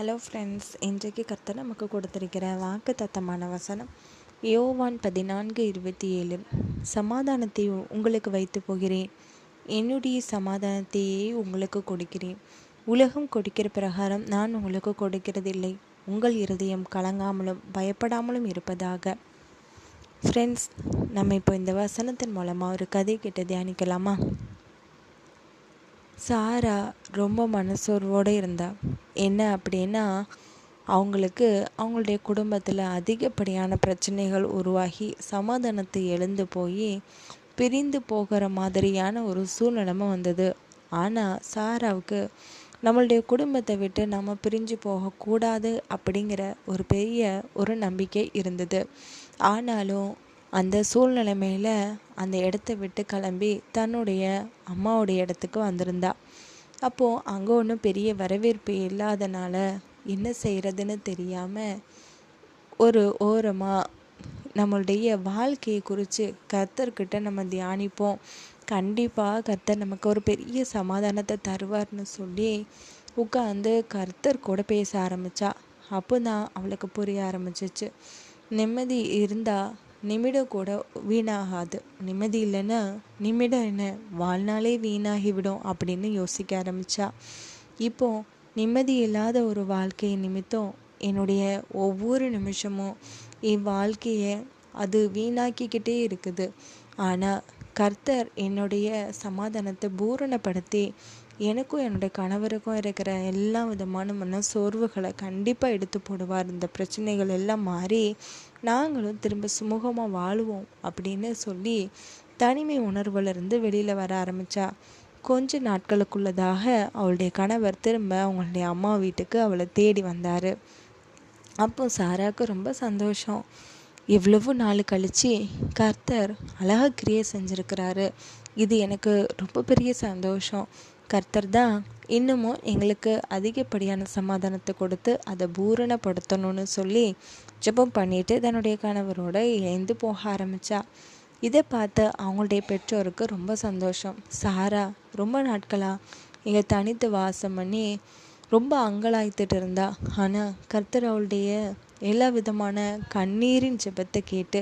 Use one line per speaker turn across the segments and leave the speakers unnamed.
Hello friends இன்றைக்கு கர்த்தர் நமக்கு கொடுத்திருக்கிற வாக்கு தத்தமான வசனம் யோவான் பதினான்கு இருபத்தி ஏழு. சமாதானத்தை உங்களுக்கு வைத்து போகிறேன். என்னுடைய சமாதானத்தையே உங்களுக்கு கொடுக்கிறேன். உலகம் கொடுக்கிற பிரகாரம் நான் உங்களுக்கு கொடுக்கிறதில்லை. உங்கள் இருதயம் கலங்காமலும் பயப்படாமலும் இருப்பதாக. ஃப்ரெண்ட்ஸ் நம்ம இப்போ இந்த வசனத்தின் மூலமாக ஒரு கதை கிட்ட தியானிக்கலாமா? சாரா ரொம்ப மனசோர்வோடு இருந்தா. என்ன அப்படின்னா அவங்களுக்கு அவங்களுடைய குடும்பத்தில் அதிகப்படியான பிரச்சனைகள் உருவாகி சமாதானத்தை எழுந்து போய் பிரிந்து போகிற மாதிரியான ஒரு சூழ்நிலைமை வந்தது. ஆனால் சாராவுக்கு நம்மளுடைய குடும்பத்தை விட்டு நம்ம பிரிஞ்சு போகக்கூடாது அப்படிங்கிற ஒரு பெரிய ஒரு நம்பிக்கை இருந்தது. ஆனாலும் அந்த சூழ்நிலைமையில் அந்த இடத்த விட்டு கிளம்பி தன்னுடைய அம்மாவுடைய இடத்துக்கு வந்திருந்தா. அப்போது அங்கே ஒன்றும் பெரிய வரவேற்பு இல்லாதனால என்ன செய்கிறதுன்னு தெரியாமல் ஒரு ஓரமாக நம்மளுடைய வாழ்க்கையை குறித்து கர்த்தர்கிட்ட நம்ம தியானிப்போம். கண்டிப்பாக கர்த்தர் நமக்கு ஒரு பெரிய சமாதானத்தை தருவார்னு சொல்லி உட்காந்து கர்த்தர் கூட பேச ஆரம்பித்தா அப்போ தான் அவளுக்கு புரிய ஆரம்பிச்சிச்சு. நிம்மதி இருந்தால் நிமிடம் கூட வீணாகாது. நிம்மதி இல்லைன்னா நிமிடம் என்ன? வாழ்நாளே வீணாகிவிடும் அப்படின்னு யோசிக்க ஆரம்பித்தா இப்போ நிம்மதி இல்லாத ஒரு வாழ்க்கை நிமித்தம் என்னுடைய ஒவ்வொரு நிமிஷமும் என் வாழ்க்கையை அது வீணாக்கிக்கிட்டே இருக்குது. ஆனால் கர்த்தர் என்னுடைய சமாதானத்தை பூரணப்படுத்தி எனக்கும் என்னுடைய கணவருக்கும் இருக்கிற எல்லா விதமான மன சோர்வுகளை கண்டிப்பாக எடுத்து போடுவார். இந்த பிரச்சனைகள் எல்லாம் மாறி நாங்களும் திரும்ப சுமூகமாக வாழுவோம் அப்படின்னு சொல்லி தனிமை உணர்வுலேருந்து வெளியில் வர ஆரம்பித்தா கொஞ்ச நாட்களுக்குள்ளதாக அவளுடைய கணவர் திரும்ப அவங்களுடைய அம்மா வீட்டுக்கு அவளை தேடி வந்தார். அப்போ சாராவுக்கு ரொம்ப சந்தோஷம். எவ்வளவு நாள் கழித்து கர்த்தர் அழகாக கிரியை செஞ்சுருக்கிறாரு. இது எனக்கு ரொம்ப பெரிய சந்தோஷம். கர்த்தர் தான் இன்னமும் எங்களுக்கு அதிகப்படியான சமாதானத்தை கொடுத்து அதை பூரணப்படுத்தணும்னு சொல்லி ஜெபம் பண்ணிட்டு தன்னுடைய கணவரோட இணைந்து போக ஆரம்பித்தா இதை பார்த்து அவங்களுடைய பெற்றோருக்கு ரொம்ப சந்தோஷம். சாரா ரொம்ப நாட்களாக இங்கே தனித்து வாசம் பண்ணி ரொம்ப அங்கலாய்த்துட்டு இருந்தா. ஆனால் கர்த்தர் அவளுடைய எல்லா விதமான கண்ணீரின் ஜெபத்தை கேட்டு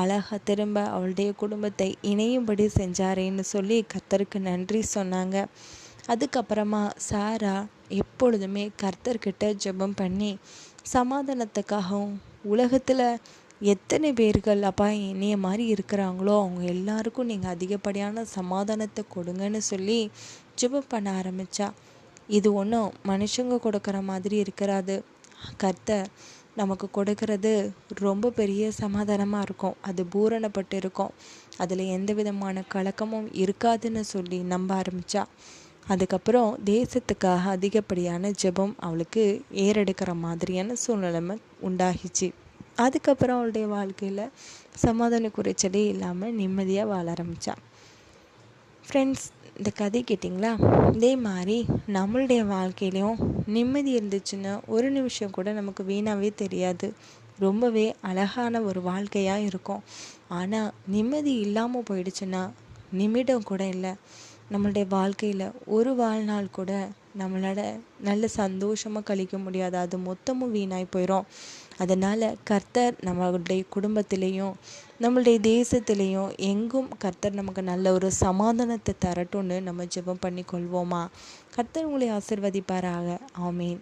அழகாக திரும்ப அவளுடைய குடும்பத்தை இணையும்படி செஞ்சாரேன்னு சொல்லி கர்த்தருக்கு நன்றி சொன்னாங்க. அதுக்கப்புறமா சாரா எப்பொழுதுமே கர்த்தர்கிட்ட ஜெபம் பண்ணி சமாதானத்துக்காகவும் உலகத்தில் எத்தனை பேர்கள் அப்பா என்னைய மாதிரி இருக்கிறாங்களோ அவங்க எல்லாருக்கும் நீங்கள் அதிகப்படியான சமாதானத்தை கொடுங்கன்னு சொல்லி ஜெபம் பண்ண ஆரம்பித்தா இது ஒன்றும் மனுஷங்க கொடுக்குற மாதிரி இருக்கிறாது. கர்த்தர் நமக்கு கொடுக்கறது ரொம்ப பெரிய சமாதானமாக இருக்கும். அது பூரணப்பட்டு இருக்கும் அதில் எந்த விதமான கலக்கமும் இருக்காதுன்னு சொல்லி நம்ப ஆரம்பித்தா அதுக்கப்புறம் தேசத்துக்காக அதிகப்படியான ஜெபம் அவளுக்கு ஏறெடுக்கிற மாதிரியான சூழ்நிலைமை உண்டாகிச்சு. அதுக்கப்புறம் அவளுடைய வாழ்க்கையில் சமாதான குறைச்சலே இல்லாமல் நிம்மதியாக வாழ ஆரம்பித்தாள் ஃப்ரெண்ட்ஸ் இந்த கதை கேட்டிங்களா? இதே மாதிரி நம்மளுடைய வாழ்க்கையிலையும் நிம்மதி இருந்துச்சுன்னா ஒரு நிமிஷம் கூட நமக்கு வீணாகவே தெரியாது. ரொம்பவே அழகான ஒரு வாழ்க்கையாக இருக்கும். ஆனால் நிம்மதி இல்லாமல் போயிடுச்சுன்னா நிமிடம் கூட இல்லை. நம்மளுடைய வாழ்க்கையில் ஒரு வாழ்நாள் கூட நம்மளால நல்ல சந்தோஷமாக கழிக்க முடியாது. அது மொத்தமும் வீணாய் போயிடும் அதனால் கர்த்தர் நம்மளுடைய குடும்பத்திலையும் நம்மளுடைய தேசத்திலையும் எங்கும் கர்த்தர் நமக்கு நல்ல ஒரு சமாதானத்தை தரட்டும்னு நம்ம ஜெபம் பண்ணி கொள்வோமா கர்த்தர் உங்களை ஆசிர்வதிப்பாராக. ஆமீன்.